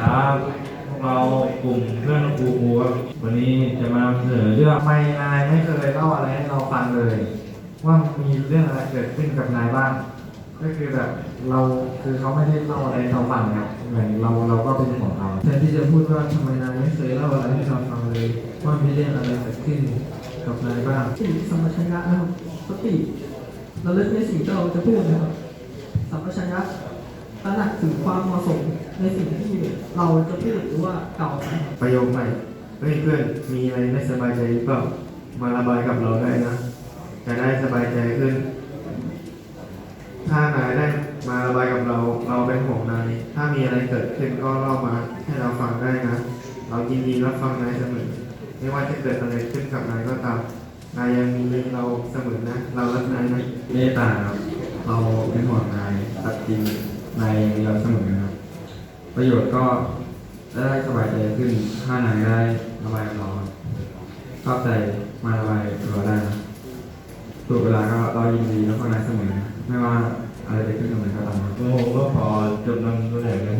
ครับพวกลุ่มเพื่อนครูครูครับวันนี้จะมาเสนอเรื่องทำไมนายไม่เคยเล่าอะไรให้เราฟังเลย ว่ามีเรื่องอะไรเกิดขึ้นกับนายบ้าง ก็คือแบบเราคือเขาไม่ได้เล่าอะไรให้เราฟังครับเหมือนเราเราก็เป็นของเขาแทนที่จะพูดว่าทำไมนายไม่เคยเล่าอะไรให้เราฟังเลย ว่ามีเรื่องอะไรเกิดขึ้นกับนายบ้างสติสัมปชัญญะนะครับสติเระลึกในสิ่งที่เราจะพูดนะครับสัมปชัญญะ ตระหนักถึงความเหมาะสมในสิ่งที่เราจะพูดหรือว่ากล่าวไปครับประโยคใหม่เฮ้ยเพื่อนมีอะไรไม่สบายใจหรือเปล่ามาระบายกับเราได้นะจะได้สบายใจขึ้น ถ้านายได้มาระบายกับเรา เราเป็นห่วงนายถ้ามีอะไรเกิดขึ้นก็เล่ามาให้เราฟังได้นะ เรายินดีรับฟังนายเสมอไม่ว่าจะเกิดอะไรขึ้นกับนายก็ตามนายยังมีเราเสมอนะ เรารักนายนะเมตตาครับเราเป็นห่วงนายตัดจริง ในยมีเราเสมอครับ ประโยชน์ก็ได้สบายใจขึ้นถ้านายได้ระบายร้อนชอบใจมาระบายตัวได้นะถูกเวลาก็เรายินดีแล้วก็นายเสมอ ไม่ว่าอะไรจะขึ้นกับมันก็ตามครับผมก็ขอจบนำเสนอในท่านนี้ครับ